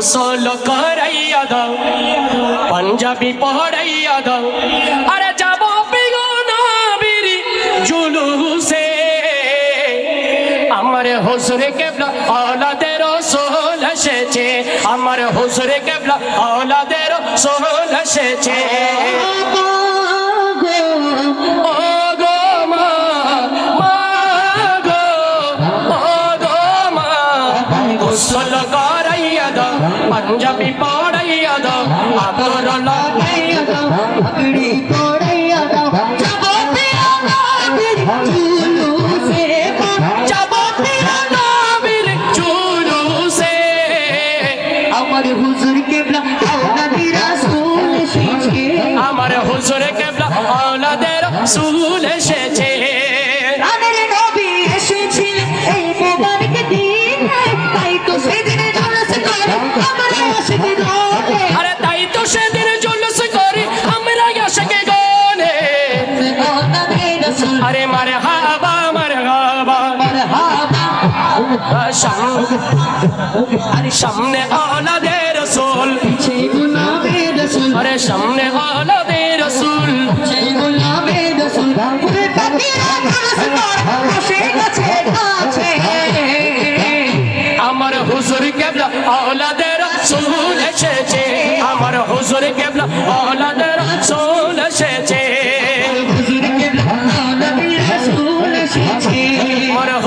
গোসল করাইয়া দাও, পাঞ্জাবি পড়াইয়া দাও। আরে যাব নাবিরি জুলুসে। আমার হুজুরে কেবলা আলাদের সোল এসেছে। আমার হুজুরে কেবলা আলাদের সোল এসেছে। আমার হুজুর কেবলা আওলাদের সুল এসেছে। রাসূল আরে মারে হাবা মারে হাবা মারহাবা আরে সামনে আওলাদের রসুল সেই গুলাবে রাসূল আরে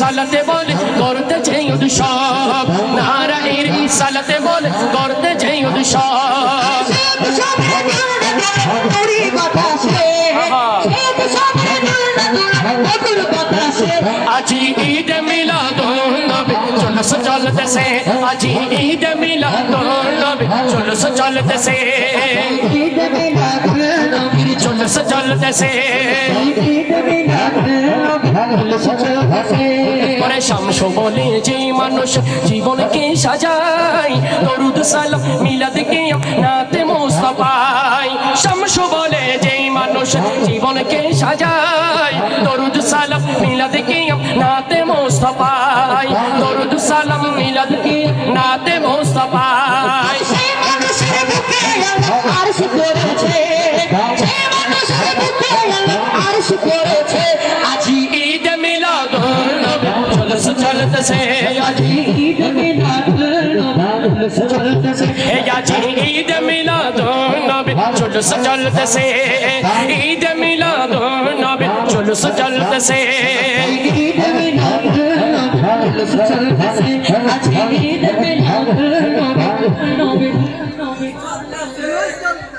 সালাতে বলে, করতে চাই উৎসব নারায়ের সালাতে বলে, করতে চাই উৎসব আজি ঈদ মিলাদুন নবী চলস চলতেছে। আজি ঈদ মিলাদুন নবী চলস চলতেছে। চলস চলতেছে। পরে শামসু বলে যে মানুষ জীবনকে সাজায়। দরুদ সালাম, মিলাদ কে নাতে মুস্তাফাই শামসু বলে যে মানুষ জীবনকে সাজায়। দরুদ সালাম, মিলাদ কে নাতে মুস্তাফাই দরুদ সালাম, মিলাদ কে নাতে মুস্তাফাই আজি চলস চলতেছে আজি হে আজি ঈদ মিলাদুন নবী চলস চলতেছে ঈদ মিলাদুন নবী চলস চলতেছে আজ